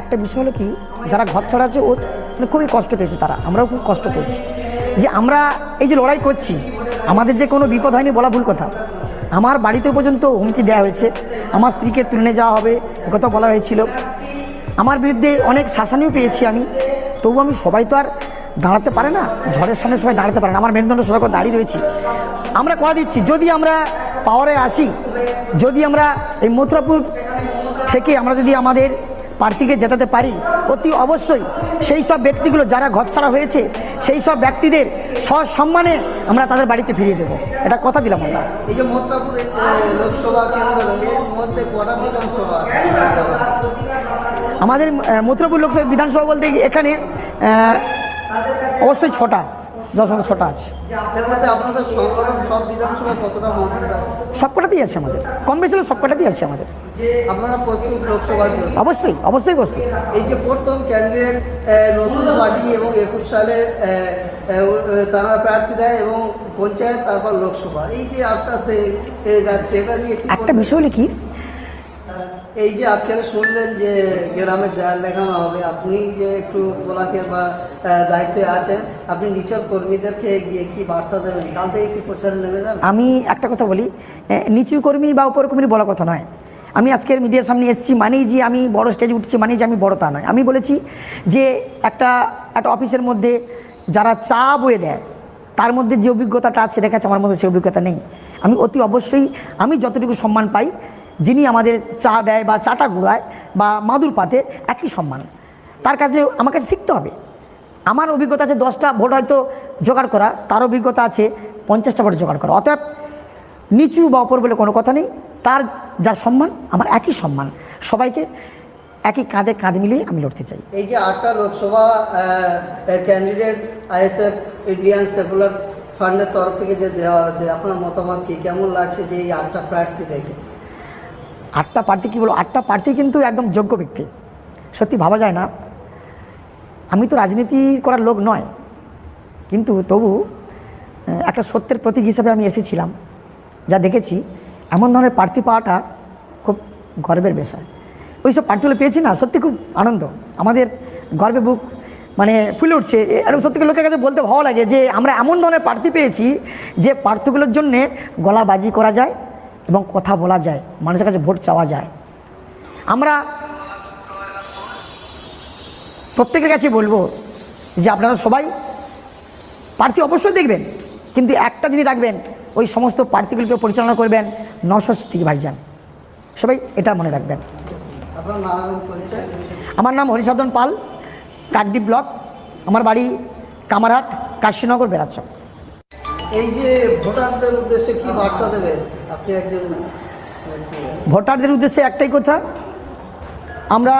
একটা বিষয় হলো কি, যারা ঘর ছাড়া আছে, ও মানে খুবই কষ্ট পেয়েছে তারা, আমরাও খুব কষ্ট পেয়েছি। যে আমরা এই যে লড়াই করছি, আমাদের যে কোনো বিপদ হয়নি বলা ভুল কথা। আমার বাড়িতে পর্যন্ত হুমকি দেওয়া হয়েছে। আমার স্ত্রীকে তুলে যাওয়া হবে কথা বলা হয়েছিল। আমার বিরুদ্ধে অনেক শাসানিও পেয়েছি আমি। তবু আমি সবাই তো আর দাঁড়াতে পারে না, ঝড়ের সামনে সবাই দাঁড়াতে পারে না। আমার মেরুদণ্ড সরকার দাঁড়িয়ে রয়েছি। আমরা কথা দিচ্ছি, যদি আমরা পাওয়ারে আসি, যদি আমরা এই মথুরাপুর থেকে আমরা যদি আমাদের প্রার্থীকে জেতাতে পারি অতি অবশ্যই সেই সব ব্যক্তিগুলো যারা ঘরছাড়া হয়েছে সেই সব ব্যক্তিদের সসম্মানে আমরা তাদের বাড়িতে ফিরিয়ে দেবো। এটা কথা দিলাম আমরা। এই যে মথুরাপুর লোকসভা কেন্দ্র এর মধ্যে কটা বিধানসভা আমাদের মথুরাপুর লোকসভা বিধানসভা বলতে এখানে অবশ্যই ছটা। যশোর ছটা আছে। সবকটাতেই আছে আমাদের। কম বেশি হলেও সবকটাতেই আছে আমাদের। প্রস্তুত অবশ্যই অবশ্যই বস্তু এই যে প্রথম ক্যান্ডিডেট নতুন পার্টি এবং একুশ সালে তারা প্রার্থী দেয় এবং পঞ্চায়েত তারপর লোকসভা। এই যে আস্তে আস্তে যাচ্ছে একটা বিষয় হলো কি? এই যে আজকে শুনলেন যে গ্রামের দেয়াল লেখানো হবে, আপনি যে একটু ব্লকের বা দায়িত্বে আছেন, আপনি নিচর কর্মীদেরকে গিয়ে কি বার্তা দেবেন? কাল থেকে কি প্রচারে নেমে যান আমি একটা কথা বলি নিচু কর্মী বা উপর কর্মী বলা কথা নয়। আমি আজকের মিডিয়ার সামনে এসেছি, মানেই যে আমি বড় স্টেজে উঠছি, মানেই যে আমি বড় তা নয়। আমি বলেছি যে একটা একটা অফিসের মধ্যে যারা চা বয়ে দেয়, তার মধ্যে যে অভিজ্ঞতাটা আছে দেখাচ্ছে আমার মধ্যে সেই অভিজ্ঞতা নেই। আমি অতি অবশ্যই, আমি যতটুকু সম্মান পাই যিনি আমাদের চা দেয় বা চাটা ঘুরায় বা মাদুর পাতে, একই সম্মান। তার কাছে, আমার কাছে শিখতে হবে। আমার অভিজ্ঞতা আছে দশটা ভোট হয়তো জোগাড় করা, তার অভিজ্ঞতা আছে পঞ্চাশটা ভোট জোগাড় করা। অতএব নিচু বা অপর বলে কোনো কথা নেই। তার যা সম্মান, আমার একই সম্মান। সবাইকে একই কাঁধে কাঁধ মিলিয়ে আমি লড়তে চাই। এই যে আটটা Lok Sabha candidate ISF, Indian secular ফান্ডের তরফ থেকে যে দেওয়া হয়েছে, আপনার মতামত কি? কেমন লাগছে যে এই আটটা প্রার্থী দেখে? আটটা প্রার্থী কী বলো? আটটা প্রার্থী কিন্তু একদম যোগ্য ব্যক্তি। সত্যি ভাবা যায় না। আমি তো রাজনীতি করার লোক নয়। কিন্তু তবু একটা সত্যের প্রতীক হিসাবে আমি এসেছিলাম। যা দেখেছি, এমন ধরনের প্রার্থী পাওয়াটা খুব গর্বের বিষয়। ওই সব প্রার্থীগুলো পেয়েছি না, সত্যি খুব আনন্দ। আমাদের গর্বে বুক মানে ফুলে উঠছে। এরকম সত্যি লোকের কাছে বলতে ভালো লাগে যে, আমরা এমন ধরনের প্রার্থী পেয়েছি যে প্রার্থীগুলোর জন্যে গলাবাজি করা যায় এবং কথা বলা যায় মানুষের কাছে ভোট চাওয়া যায়। আমরা প্রত্যেকের কাছে বলব যে আপনারা সবাই প্রার্থী অবশ্যই দেখবেন কিন্তু একটা জিনিস রাখবেন ওই সমস্ত প্রার্থীগুলিকে পরিচালনা করবেন নশস্তি ভাইজান। সবাই এটা মনে রাখবেন। আমার নাম হরিসাধন পাল কাকদ্বীপ ব্লক। আমার বাড়ি কামারহাট কাশীনগর বেড়াচ্ছ এই যে ভোটারদের উদ্দেশ্যে কি বার্তা দেবেন আপনি একজন ভোটারদের উদ্দেশ্যে একটাই কথা, আমরা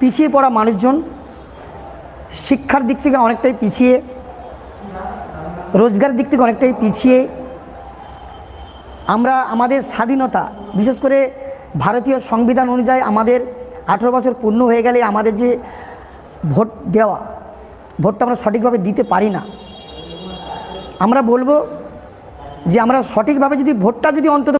পিছিয়ে পড়া মানুষজন, শিক্ষার দিক থেকে অনেকটাই পিছিয়ে, রোজগারের দিক থেকে অনেকটাই পিছিয়ে, আমরা আমাদের স্বাধীনতা, বিশেষ করে ভারতীয় সংবিধান অনুযায়ী আমাদের আঠেরো বছর পূর্ণ হয়ে গেলে আমাদের যে ভোট দেওয়া, ভোটটা আমরা সঠিকভাবে দিতে পারি না। আমরা বলব যে আমরা সঠিকভাবে যদি ভোটটা যদি অন্তত